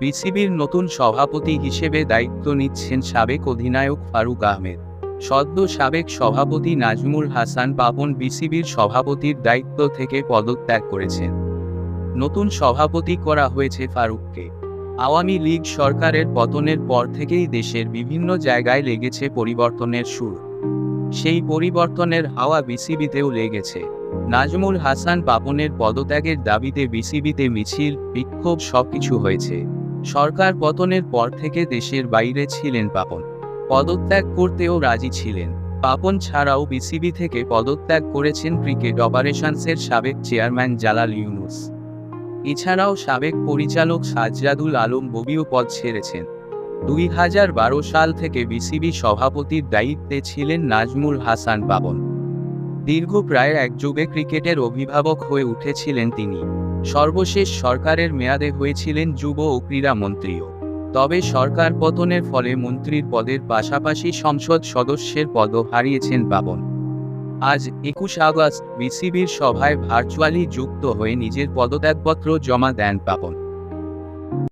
বিসিবির নতুন সভাপতি হিসেবে দায়িত্ব নিচ্ছেন সাবেক অধিনায়ক ফারুক আহমেদ। সদ্য সাবেক সভাপতি নাজমুল হাসান পাপন বিসিবির সভাপতির দায়িত্ব থেকে পদত্যাগ করেছেন। নতুন সভাপতি করা হয়েছে ফারুককে। আওয়ামী লীগ সরকারের পতনের পর থেকেই দেশের বিভিন্ন জায়গায় লেগেছে পরিবর্তনের সুর। সেই পরিবর্তনের হাওয়া বিসিবিতেও লেগেছে। নাজমুল হাসান পাপনের পদত্যাগের দাবিতে বিসিবিতে মিছিল, বিক্ষোভ সবকিছু হয়েছে। সরকার পতনের পর থেকে দেশের বাইরে ছিলেন পাপন। পদত্যাগ করতেও রাজি ছিলেন। পাপন ছাড়াও বিসিবি থেকে পদত্যাগ করেছেন ক্রিকেট অপারেশনসের সাবেক চেয়ারম্যান জালাল ইউনুস। এছাড়াও সাবেক পরিচালক সাজ্জাদুল আলম ববিও পদ ছেড়েছেন। দুই হাজার বারো সাল থেকে বিসিবি সভাপতির দায়িত্বে ছিলেন নাজমুল হাসান পাবন দীর্ঘ প্রায় এক যুগে ক্রিকেটের অভিভাবক হয়ে উঠেছিলেন তিনি। সর্বশেষ সরকারের মেয়াদে হয়েছিলেন যুব ও ক্রীড়া মন্ত্রীও। তবে সরকার পতনের ফলে মন্ত্রীর পদের পাশাপাশি সংসদ সদস্যের পদও হারিয়েছেন পাবন আজ একুশ আগস্ট বিসিবির সভায় ভার্চুয়ালি যুক্ত হয়ে নিজের পদত্যাগপত্র জমা দেন পাপন